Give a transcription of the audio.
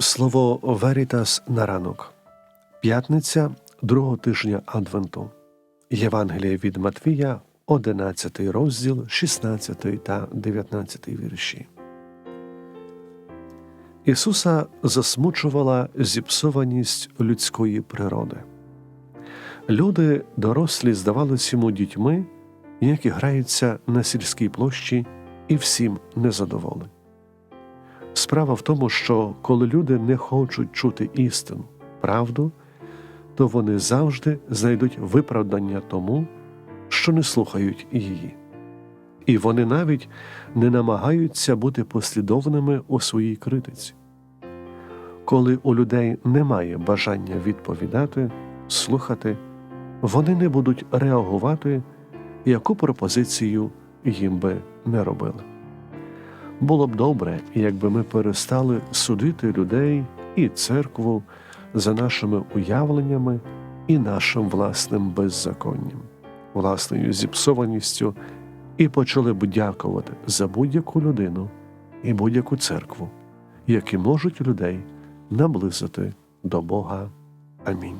Слово Верітас на ранок. П'ятниця другого тижня Адвенту. Євангеліє від Матвія, 11 розділ, 16 та 19 вірші. Ісуса засмучувала зіпсованість людської природи. Люди, дорослі, здавалися йому дітьми, які граються на сільській площі і всім незадоволені. Справа в тому, що коли люди не хочуть чути істину, правду, то вони завжди знайдуть виправдання тому, що не слухають її. І вони навіть не намагаються бути послідовними у своїй критиці. Коли у людей немає бажання відповідати, слухати, вони не будуть реагувати, яку пропозицію їм би не робили. Було б добре, якби ми перестали судити людей і церкву за нашими уявленнями і нашим власним беззаконням, власною зіпсованістю, і почали б дякувати за будь-яку людину і будь-яку церкву, які можуть людей наблизити до Бога. Амінь.